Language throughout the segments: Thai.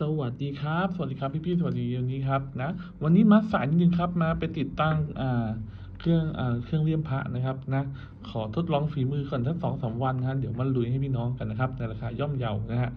สวัสดีครับ สวัสดีครับ พี่ๆ สวัสดีวันนี้ครับนะ วันนี้มาสายนิดนึงครับ มาไปติดตั้งอ่าเครื่องอ่าเครื่องเลี่ยมพระนะครับนะ ขอทดลองฝีมือก่อนสักสองสามวันนะฮะเดี๋ยวมาลุยให้พี่น้องกันนะครับ ในราคาย่อมเยานะฮะ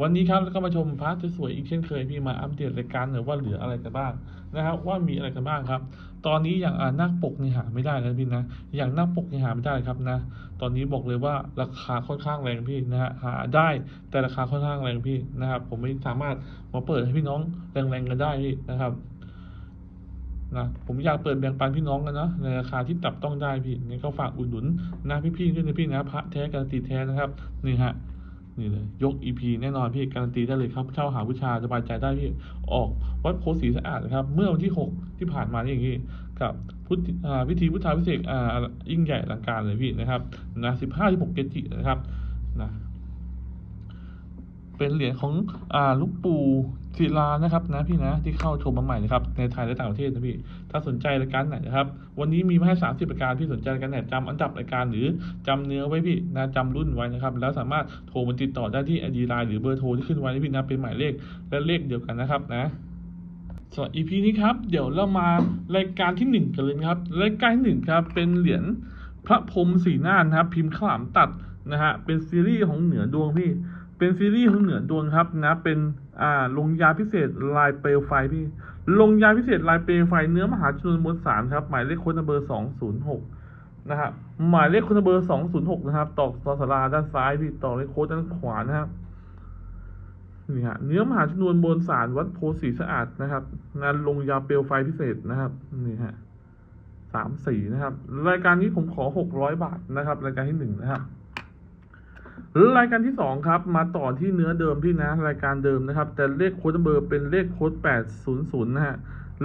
วันนี้ครับแล้วก็มาชมพระสวยๆอีกเช่นเคยพี่มาอัปเดตรายการหน่อยว่าเหลืออะไรกันบ้างนะครับว่ามีอะไรกันบ้างครับ ตอนนี้อย่างอ่าหน้าปกนี่หาไม่ได้แล้วพี่นะ อย่างหน้าปกนี่หาไม่ได้ครับนะ ตอนนี้บอกเลยว่าราคาค่อนข้างแรงพี่นะฮะหาได้แต่ราคาค่อนข้างแรงพี่นะครับ ผมไม่สามารถมาเปิดให้พี่น้องแรงๆกันได้พี่นะครับนะผมอยากเปิดแบ่งปันพี่น้องกันนะในราคาที่จับต้องได้พี่งั้นก็ฝากอุดหนุนนะพี่ๆด้วยนะพี่นะพระแท้การันตีแท้นะครับนี่ฮะนี่เลยยก EP แน่นอนพี่การันตีได้เลยครับเช่าหาผู้ชาสบายใจได้พี่ออกวัดโพธิ์ศรีสะอาดนะครับ เมื่อวันที่ 6 ที่ผ่านมานี่เองพี่ กับพุทธพิธีพุทธาพิเศษอิ่งใหญ่อลังการเลยพี่นะครับนะสิบห้าที่หกเกจินะครับนะเป็นเหรียญของอ่าลูกปู่ศิลานะครับนะพี่นะที่เข้าชมมาใหม่นะครับในไทยและต่างประเทศนะพี่ถ้าสนใจรายการไหนนะครับ วันนี้มีมาให้สามสิบรายการที่สนใจรายการไหนจำอันดับรายการหรือจำเนื้อไว้พี่นะจำรุ่นไว้นะครับ แล้วสามารถโทรมาติดต่อได้ที่ไอดีไลน์หรือเบอร์โทรที่ขึ้นไว้นะพี่นะเป็นหมายเลขและเลขเดียวกันนะครับนะ สำหรับ EP นี้ครับ เดี๋ยวเรามารายการที่หนึ่งกันเลยครับ รายการที่หนึ่งครับ เป็นเหรียญพระพรมสีหน้านะครับ พิมพ์ขลามตัดนะฮะ เป็นซีรีส์ของเหนือดวงพี่ เป็นซีรีส์ของเหนือดวงครับนะ เป็นอ่าลงยาพิเศษลายเปลวไฟพี่ ลงยาพิเศษลายเปลวไฟเนื้อมหาชนวนมวลสารครับ หมายเลขโค้ดเบอร์สองศูนย์หกนะฮะ หมายเลขโค้ดเบอร์สองศูนย์หกนะครับตอกตอสลาด้านซ้ายพี่ ต่อเลขโค้ดด้านขวานะครับ นี่ฮะเนื้อมหาชนวนมวลสารวัดโพธิ์ศรีสะอาดนะครับ งานลงยาเปลวไฟพิเศษนะครับนี่ฮะสามสีนะครับ รายการนี้ผมขอหกร้อยบาทนะครับ รายการที่หนึ่งนะครับรายการที่สองครับ มาต่อที่เนื้อเดิมพี่นะ รายการเดิมนะครับ แต่เลขโค้ดเบอร์เป็นเลขโค้ดแปดศูนย์ศูนย์นะฮะ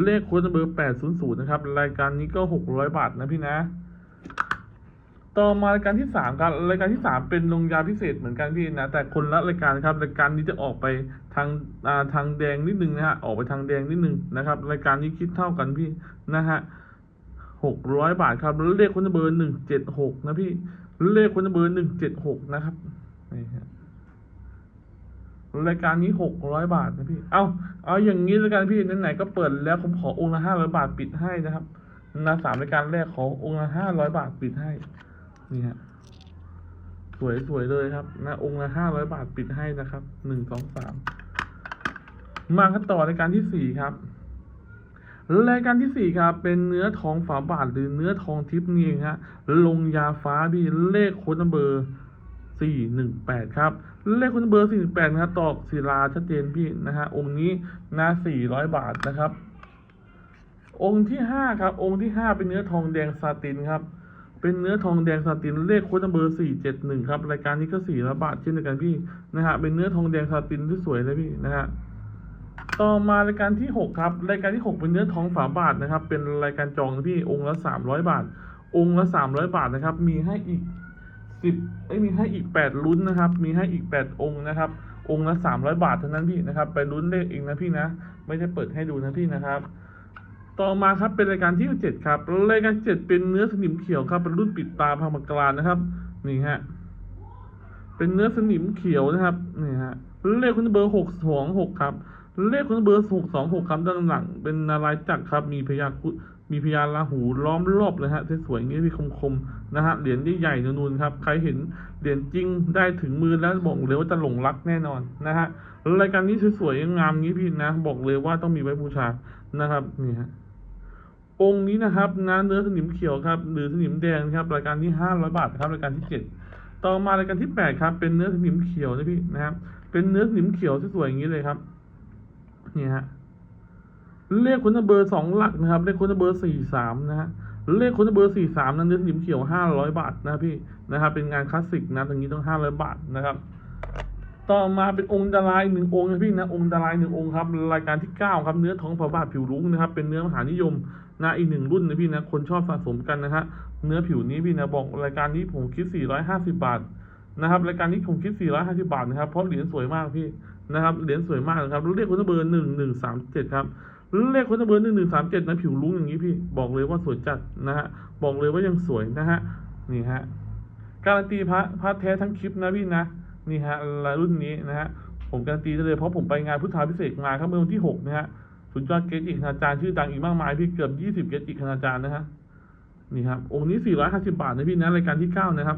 เลขโค้ดเบอร์แปดศูนย์ศูนย์นะครับ รายการนี้ก็หกร้อยบาทนะพี่นะ ต่อมารายการที่สามครับรายการที่สามเป็นลงยาพิเศษเหมือนกันพี่นะแต่คนละรายการครับรายการนี้จะออกไปทางาทางแดงนิดนึงนะฮะออกไปทางแดงนิดนึงนะครับ รายการนี้คิดเท่ากันพี่นะฮะหกร้อยบาทครับเลขคนเบอร์หนึ่งเจ็ดหกนะพี่เลขคนเบอร์หนึ่งเจ็ดหกนะครับนี่ฮะรายการนี้หกร้อยบาทนะพี่ เอาเอาอย่างนี้แล้วกันพี่ไหนๆก็เปิดแล้วผมขอองค์ละห้าร้อยบาทปิดให้นะครับนะสามรายการแรกขอองค์ละห้าร้อยบาทปิดให้ นี่ฮะสวยสวยเลยครับนะองค์ละห้าร้อยบาทปิดให้นะครับหนึ่งสองสามมากันต่อรายการที่สี่ครับรายการที่สี่ครับ เป็นเนื้อทองฝาบาทหรือเนื้อทองทิพย์นี่เองฮะลงยาฟ้าพี่เลขโค้ดเบอร์สี่หนึ่งแปดครับ เลขโค้ดเบอร์สี่หนึ่งแปดนะครับตอกศิลาชัดเจนพี่นะฮะองค์นี้นะสี่ร้อยบาทนะครับ องค์ที่ห้าครับ องค์ที่ห้าเป็นเนื้อทองแดงซาตินครับ เป็นเนื้อทองแดงซาตินเลขโค้ดเบอร์สี่เจ็ดหนึ่งครับ รายการนี้ก็สี่ร้อยบาทเช่นเดียวกันพี่นะฮะเป็นเนื้อทองแดงซาตินที่สวยเลยพี่นะฮะต่อมารายการที่หกครับรายการที่หกเป็นเนื้อทองฝาบาทนะครับ เป็นรายการจองพี่องค์ละสามร้อยบาท องค์ละสามร้อยบาทนะครับ มีให้อีกสิบเอ้มีให้อีกแปดลุ้นนะครับ มีให้อีกแปดองค์นะครับ องค์ละสามร้อยบาทเท่านั้นพี่นะครับ ไปลุ้นเลขเองนะพี่นะ ไม่ได้เปิดให้ดูนะพี่นะครับ ต่อมาครับเป็นรายการที่เจ็ดครับรายการเจ็ดเป็นเนื้อสนิมเขียวครับเป็นรุ่นปิดตาพังมกรานะครับ นี่ฮะเป็นเนื้อสนิมเขียวนะครับนี่ฮะเลขคุณเบอร์หกสองหกครับเลขคุณเบอร์หกสองหกครับด้านหลัง เป็นนารายจักรครับ มีพญาคุมีพญาลาหูล้อมรอบเลยฮะสวยๆอย่างนี้พี่คมๆนะฮะเหรียญยี่ใหญ่นูนๆครับใครเห็นเหรียญจริงได้ถึงมือแล้วบอกเลยว่าจะหลงรักแน่นอนนะฮะรายการนี้สวยๆงามๆนี้พี่นะ บอกเลยว่าต้องมีไว้บูชานะครับนี่ฮะ องค์นี้นะครับนะเนื้อสนิมเขียวครับหรือสนิมแดงครับรายการที่ห้าร้อยบาทครับรายการที่เจ็ดต่อมารายการที่แปดครับ เป็นเนื้อสนิมเขียวนะพี่นะครับ เป็นเนื้อสนิมเขียวสวยๆอย่างนี้เลยครับนี่ฮะเลขคุณเบอร์สองหลักนะครับ เลขคุณเบอร์สี่สามนะฮะเลขคุณเบอร์สี่สามนั้นเนื้อสนิมเขียวห้าร้อยบาทนะพี่นะครับ เป็นงานคลาสสิกนะตรงนี้ต้องห้าร้อยบาทนะครับ ต่อมาเป็นองค์ดารายหนึ่งองค์นะพี่นะองค์ดารายหนึ่งองค์ครับ รายการที่เก้าครับเนื้อทองพระบาทผิวรุ้งนะครับ เป็นเนื้อมหานิยม นะอีกหนึ่งรุ่นนะพี่นะคนชอบสะสมกันนะฮะเนื้อผิวนี้พี่นะบอกรายการนี้ผมคิด 450 บาทนะครับรายการนี้ผมคิด 450 บาทนะครับเพราะเหรียญสวยมากพี่นะครับเหรียญสวยมากนะครับเลขคนเบอร์หนึ่งหนึ่งสามเจ็ดครับเลขคนเบอร์หนึ่งหนึ่งสามเจ็ดนะผิวรุ้งอย่างนี้พี่บอกเลยว่าสวยจัดนะฮะบอกเลยว่ายังสวยนะฮะนี่ฮะการันตีพระพระแท้ทั้งคลิปนะพี่นะนี่ฮะรุ่นนี้นะฮะผมการันตีได้เลยเพราะผมไปงานพุทธาพิเศษมาครับเมื่อวันที่หกนะฮะ สุดยอดเกจิคณาจารย์ชื่อดังอีกมากมายพี่เกือบยี่สิบเกจิคณาจารย์นะฮะนี่ครับองค์นี้สี่ร้อยห้าสิบาทนะพี่นะรายการที่เก้านะครับ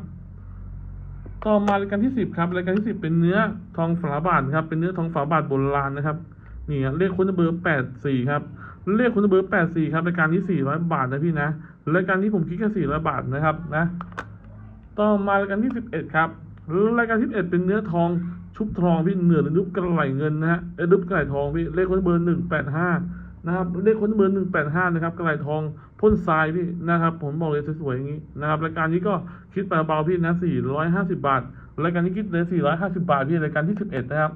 ต่อมารายการที่สิบครับรายการที่สิบเป็นเนื้อทองฝาบาทครับ เป็นเนื้อทองฝาบาทโบราณนะครับนี่ครับเลขคุณเบอร์แปดสี่ครับเลขคุณเบอร์แปดสี่ครับรายการที่สี่ร้อยบาทนะพี่นะรายการที่ผมคิดแค่สี่ร้อยบาทนะครับนะ ต่อมารายการที่สิบเอ็ดครับรายการที่สิบเอ็ดเป็นเนื้อทอง ชุบทองพี่เหนือนุบกระไหลเงินนะฮะเอ้ยนุบกระไหลทองพี่เลขคนเบอร์หนึ่งแปดห้านะครับเลขคนเบอร์หนึ่งแปดห้านะครับกระไหลทองพ่นทรายพี่นะครับผมบอกเลยสวยๆอย่างนี้นะครับรายการนี้ก็คิดไปเบาๆพี่นะสี่ร้อยห้าสิบาทรายการนี้คิดเลยสี่ร้อยห้าสิบาทพี่รายการที่สิบเอ็ดนะครับ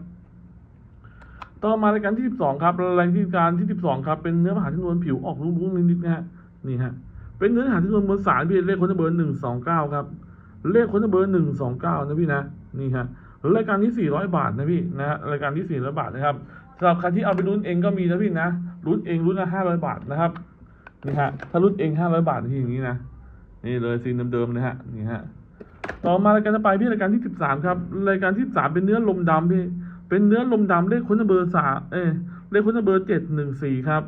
ต่อมารายการที่สิบสองครับรายการที่สิบสองครับ เป็นเนื้อมหาชนวนผิวออกรุ้งๆนิดๆนะฮะนี่ฮะเป็นเนื้อหาชนวนบนสารพี่เลขคนเบอร์หนึ่งสองเก้าครับ เลขคนเบอร์หนึ่งสองเก้านะพี่นะนี่ฮะ รายการที่สี่ร้อยบาทนะพี่นะฮะรายการที่สี่ร้อยบาทนะครับสำหรับใครที่เอาไปลุ้นเองก็มีนะพี่นะลุ้นเองลุ้นละห้าร้อยบาทนะครับนี่ฮะถ้าลุ้นเองห้าร้อยบาทที่อย่างนี้นะนี่เลยซีนเดิมๆเลยฮะนี่ฮะต่อมารายการต่อไปพี่รายการที่สิบสามครับรายการที่สามเป็นเนื้อลมดำพี่เป็นเนื้อลมดำเลขคนเบอร์สามเอ้ยเลขคนเบอร์เจ็ดหนึ่งสี่ครับ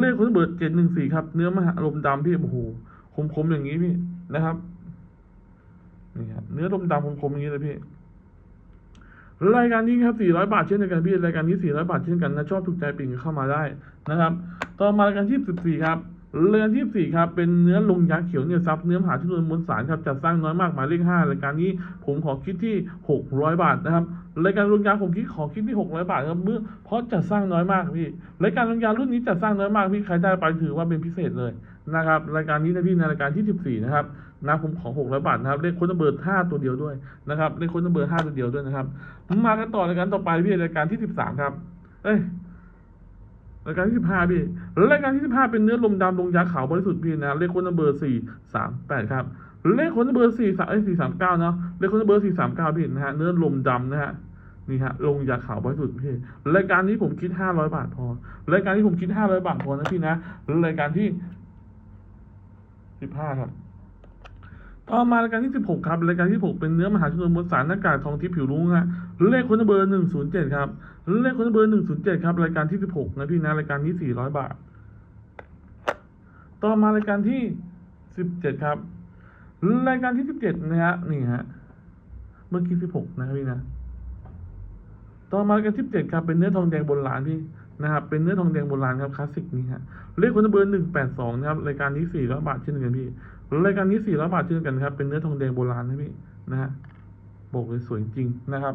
เลขคนเบอร์เจ็ดหนึ่งสี่ครับ เนื้อมหาลมดำพี่โอ้โหคมๆอย่างนี้พี่นะครับนี่ครับเนื้อลมดำคมๆอย่างนี้เลยพี่ รายการนี้ครับ 400 บาทเช่นเดียวกันพี่ รายการนี้ 400 บาทเช่นกันนะ ชอบถูกใจปิ่งเข้ามาได้นะครับ ต่อมารายการที่ 14 ครับ เรายการที่ครับเป็นเนื้อลงยักษ์เขียวเนื้อซับเนื้อมหาชนวนมวลสารครับจัดสร้างน้อยมากหมายเลข5รายการนี้ผมขอคิดที่ 600 บาทนะครับรายการลงยักษ์ผมคิดขอคิดที่ 600 บาทครับเมื่อเพราะจัดสร้างน้อยมากพี่รายการลงยักษ์รุ่นนี้จัดสร้างน้อยมากพี่ใครได้ไปถือว่าเป็นพิเศษเลยนะครับรายการนี้นะพี่ในรายการที่ 14 นะครับนะผมขอ600บาทนะครับเลขค้ดเบอร์5ตัวเดียวด้วยนะครับเลขค้ดเบอร์5ตัวเดียวด้วยนะครับมากันต่อรายการต่อไปพี่รายการที่ 13 ครับเอ้ย รายการที่สิบห้าพี่รายการที่สิบห้าเป็นเนื้อลมดำลงยาขาวบริสุทธิ์พี่นะเลขคนเบอร์สี่สามแปดครับเลขคนเบอร์สี่สามเอ้สี่สามเก้าเนาะเลขคนเบอร์สี่สามเก้าพี่นะฮะเนื้อลมดำนะฮะนี่ฮะลงยาขาวบริสุทธิ์พี่รายการนี้ผมคิดห้าร้อยบาทพอรายการที่ผมคิดห้าร้อยบาทพอนะพี่นะรายการที่15ครับ ต่อมารายการที่ 16 ครับ รายการที่ 6 เป็นเนื้อมหาชนวนมวลสารหน้ากากทองทิพย์ผิวรุ้งฮะเลขคนเบอร์ 107 ครับ เลขคนเบอร์ 107 ครับ รายการที่ 16 นะพี่นะ รายการนี้ 400 บาท ต่อมารายการที่ 17 ครับ รายการที่ 17 นะฮะ นี่ฮะ เมื่อกี้ 16 นะครับพี่นะ ต่อมารายการที่ 17 ครับ เป็นเนื้อทองแดงโบราณพี่นะครับ เป็นเนื้อทองแดงโบราณครับคลาสสิกนี่ฮะ เลขคนเบอร์ 182 นะครับ รายการนี้400บาทเช่นเดียวกันพี่ รายการนี้400บาทเช่นกันครับ เป็นเนื้อทองแดงโบราณนะพี่นะฮะบอกเลยสวยจริงนะครับ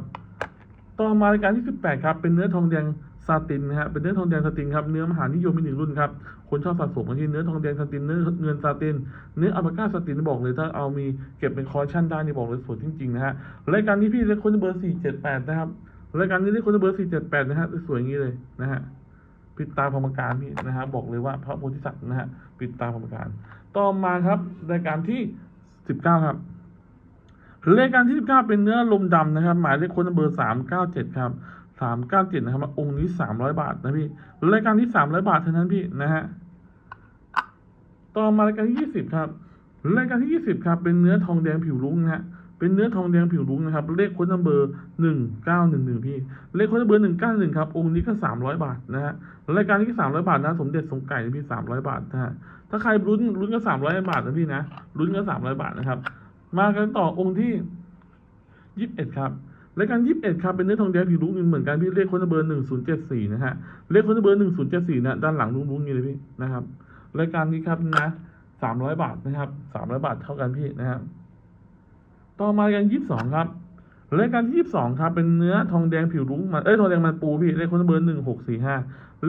ต่อมารายการที่18ครับ เป็นเนื้อทองแดงซาตินนะฮะ เป็นเนื้อทองแดงซาตินครับ เนื้อมหานิยมมีหนึ่งรุ่นครับ คนชอบสะสมกันที่เนื้อทองแดงซาติน เนื้อเงินซาติน เนื้ออัลปาก้าซาตินบอกเลยถ้าเอามีเก็บเป็นคอลเลคชันได้นี่บอกเลยสวยจริงๆนะฮะ รายการนี้พี่เลขคนเบอร์478นะครับ รายการนี้เลขคนเบอร์478นะฮะ สวยอย่างนี้เลยนะฮะปิดตาพรมการพี่นะฮะบอกเลยว่าพระโพธิสัตว์นะฮะปิดตาพรมการ ต่อมาครับรายการที่สิบเก้าครับรายการที่สิบเก้าเป็นเนื้อลมดำนะครับ หมายเลขคนเบอร์สามเก้าเจ็ดครับสามเก้าเจ็ดนะครับองค์นี้สามร้อยบาทนะพี่รายการที่สามร้อยบาทเท่านั้นพี่นะฮะต่อมารายการที่ยี่สิบครับรายการที่ยี่สิบครับเป็นเนื้อทองแดงผิวรุ้งนะฮะ เป็นเนื้อทองแดงผิวรุ้งนะครับ เลขค้ดนัมเบอร์หนึ่งเก้าหนึ่งหนึ่งพี่ เลขค้ดนัมเบอร์หนึ่งเก้าหนึ่งครับ องค์นี้ก็สามร้อยบาทนะฮะ รายการนี้ก็สามร้อยบาทนะ สมเด็จสงไก่นะพี่สามร้อยบาทนะฮะ ถ้าใครลุ้นลุ้นก็สามร้อยบาทนะพี่นะลุ้นก็สามร้อยบาทนะครับ มากันต่อองค์ที่ยี่สิบเอ็ดครับรายการยี่สิบเอ็ดครับ เป็นเนื้อทองแดงผิวรุ้งเหมือนกันพี่ เลขค้ดนัมเบอร์หนึ่งศูนย์เจ็ดสี่นะฮะ เลขค้ดนัมเบอร์หนึ่งศูนย์เจ็ดสี่นะ ด้านหลังรุ้งๆนี่เลยพี่นะครับ รายการนี้ครับนะสามร้อยบาทนะครับสามร้อยบาทเท่ากันพี่นะครับ ต่อมารายการยี่สิบสองครับรายการที่ยี่สิบสองครับเป็นเนื้อทองแดงผิวรุ้งมันเอ้ยทองแดงมันปูพี่เลขคนเบอร์หนึ่งหกสี่ห้า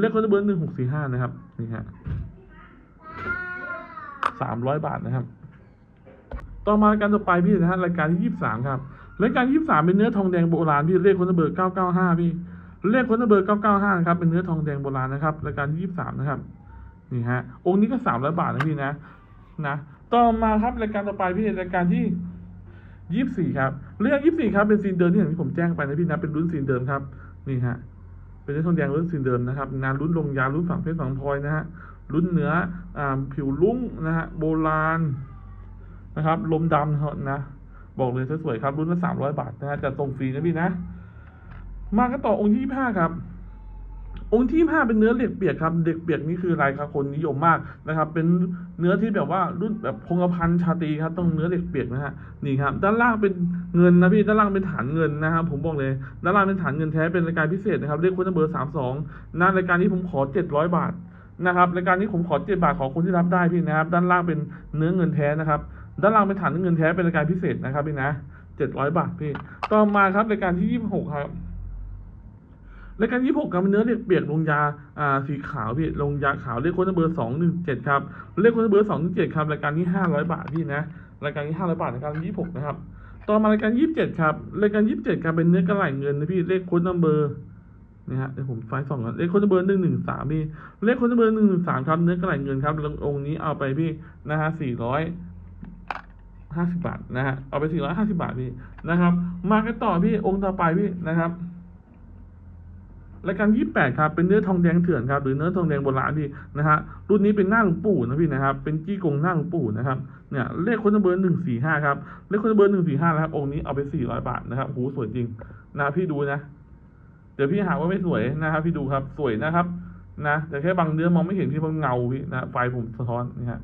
เลขคนเบอร์หนึ่งหกสี่ห้านะครับนี่ฮะสามร้อยบาทนะครับ ต่อมารายการต่อไปพี่นะฮะรายการที่ยี่สิบสามครับรายการยี่สิบสามเป็นเนื้อทองแดงโบราณพี่เลขคนเบอร์เก้าเก้าห้าพี่เลขคนเบอร์เก้าเก้าห้านะครับเป็นเนื้อทองแดงโบราณนะครับรายการที่ยี่สิบสามนะครับนี่ฮะองค์นี้ก็สามร้อยบาทนะพี่นะนะ ต่อมาครับรายการต่อไปพี่รายการที่ ยี่สิบสี่ครับเรื่องยี่สิบสี่ครับเป็นซีนเดิมที่อย่างที่ผมแจ้งไปนะพี่นะเป็นรุ่นซีนเดิมครับนี่ฮะเป็นเนื้อทองแดงรุ่นซีนเดิมนะครับงานรุ่นลงยารุ่นฝังเพชรฝังพลอยนะฮะรุ่นเนื้ออ่าผิวลุ้งนะฮะโบราณนะครับลมดำนะบอกเลยสวยๆครับรุ่นละสามร้อยบาทนะฮะจะส่งฟรีนะพี่นะ มากันต่อองค์ที่ยี่ห้าครับ องค์ที่ห้าเป็นเนื้อเหล็กเปียกครับเหล็กเปียกนี่คืออะไรครับคนนิยมมากนะครับ เป็นเนื้อที่แบบว่ารุ่นแบบพงพันชาตีครับต้องเนื้อเหล็กเปียกนะฮะนี่ครับ ด้านล่างเป็นเงินนะพี่ด้านล่างเป็นฐานเงินนะครับผมบอกเลยด้านล่างเป็นฐานเงินแท้เป็นรายการพิเศษนะครับเลขคุณเบอร์สามสองนะรายการนี้ผมขอเจ็ดร้อยบาทนะครับรายการนี้ผมขอเจ็ดบาทขอคนที่รับได้พี่นะครับ ด้านล่างเป็นเนื้อเงินแท้นะครับ ด้านล่างเป็นฐานเงินแท้เป็นรายการพิเศษนะครับพี่นะเจ็ดร้อยบาทพี่ ต่อมาครับรายการที่ยี่สิบหกครับ รายการยี่หกกับเนื้อเรียกเปียกลงยาอ่าสีขาวพี่ลงยาขาวเลขโค้ดเบอร์สองหนึ่งเจ็ดครับเลขโค้ดเบอร์สองหนึ่งเจ็ดครับรายการนี้ห้าร้อยบาทพี่นะรายการนี้ห้าร้อยบาทรายการยี่หกนะครับต่อมารายการยี่สิบเจ็ดครับรายการยี่สิบเจ็ดครับเป็นเนื้อกระไหล่เงินนะพี่เลขโค้ดเบอร์นี่ฮะเดี๋ยวผมไฟสองก่อนเลขโค้ดเบอร์หนึ่งหนึ่งสามพี่เลขโค้ดเบอร์หนึ่งหนึ่งสามครับเนื้อกระไหล่เงินครับองค์นี้เอาไปพี่นะฮะสี่ร้อยห้าสิบบาทนะฮะเอาไปสี่ร้อยห้าสิบาทพี่นะครับ มากันต่อพี่องค์ต่อไปพี่นะครับ รายการยี่แปดครับ เป็นเนื้อทองแดงเถื่อนครับ หรือเนื้อทองแดงโบราณพี่นะฮะ รุ่นนี้เป็นหน้าหลวงปู่นะพี่นะครับ เป็นจี้กงหน้าหลวงปู่นะครับ เนี่ย เลขคนเบอร์หนึ่งสี่ห้าครับ เลขคนเบอร์หนึ่งสี่ห้านะครับ องค์นี้เอาไปสี่ร้อยบาทนะครับหูสวยจริง นะพี่ดูนะ เดี๋ยวพี่หาว่าไม่สวยนะครับ พี่ดูครับ สวยนะครับ นะ แต่แค่บางเนื้อมองไม่เห็นพี่เพราะเงาพี่นะ ไฟผมสะท้อนนี่ฮะ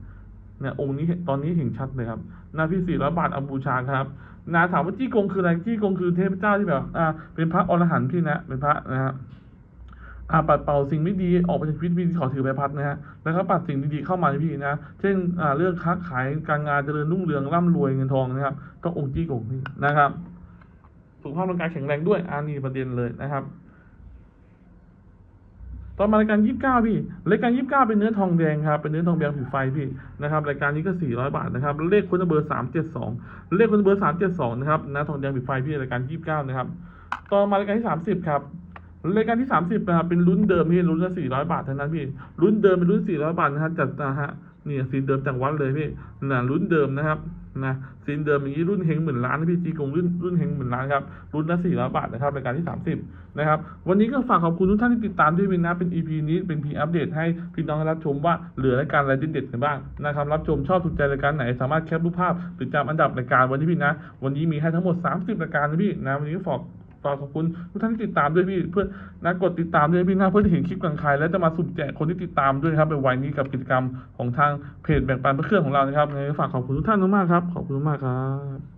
เนี่ยองค์นี้ตอนนี้เห็นชัดเลยครับนาพี่สี่ร้อยบาทเอาบูชาครับนาถามว่าจี้กงคืออะไร จี้กงคือเทพเจ้าที่แบบ อ่า เป็นพระอรหันต์พี่นะ เป็นพระนะฮะ อ่าปัดเป่าสิ่งไม่ดีออกไปจากชีวิตพี่ขอถือใบพัดนะฮะแล้วก็ปัดสิ่งดีๆเข้ามาในพี่นะ เช่นอ่าเรื่องค้าขายการงานเจริญรุ่งเรืองร่ำรวยเงินทองนะครับก็องค์จี้กงนี่นะครับสุขภาพร่างกายแข็งแรงด้วยอันนี้ประเด็นเลยนะครับตอนมารายการยี่สิบเก้าพี่รายการยี่สิบเก้าเป็นเนื้อทองแดงครับเป็นเนื้อทองแดงผิวไฟพี่นะครับรายการนี้ก็สี่ร้อยบาทนะครับเลขคุณเบอร์สามเจ็ดสองเลขคุณเบอร์สามเจ็ดสองนะครับนะทองแดงผิวไฟพี่รายการยี่สิบเก้านะครับต่อมารายการที่สามสิบครับ รายการที่สามสิบนะครับเป็นรุ่นเดิมพี่รุ่นละสี่ร้อยบาทเท่านั้นพี่รุ่นเดิมเป็นรุ่นสี่ร้อยบาทนะฮะจัดนะฮะนี่สีเดิมจากวัดเลยพี่นะรุ่นเดิมนะครับนะสีเดิมอย่างนี้รุ่นเฮงหมื่นล้านนะพี่จีกงรุ่นรุ่นเฮงหมื่นล้านครับรุ่นละสี่ร้อยบาทนะครับรายการที่สามสิบนะครับวันนี้ก็ฝากขอบคุณทุกท่านที่ติดตามด้วยวินนะเป็น EP นี้เป็นพีอัปเดตให้พี่น้องรับชมว่าเหลือรายการอะไรเด็ดๆกันบ้างนะครับรับชมชอบถูกใจรายการไหน สามารถแคปรูปภาพหรือจำอันดับรายการวันนี้พี่นะ วันนี้มีให้ทั้งหมด 30 รายการนะพี่นะวันนี้ก็ฝาก ฝากขอบคุณทุกท่านที่ติดตามด้วยพี่เพื่อนะกดติดตามด้วยพี่นะเพื่อที่เห็นคลิปกลางคายและจะมาสุ่มแจกคนที่ติดตามด้วยครับในวันนี้กับกิจกรรมของทางเพจแบ่งปันเพื่อเครื่องของเรานะครับงั้นฝากขอบคุณทุกท่านมากๆครับ ขอบคุณมากครับ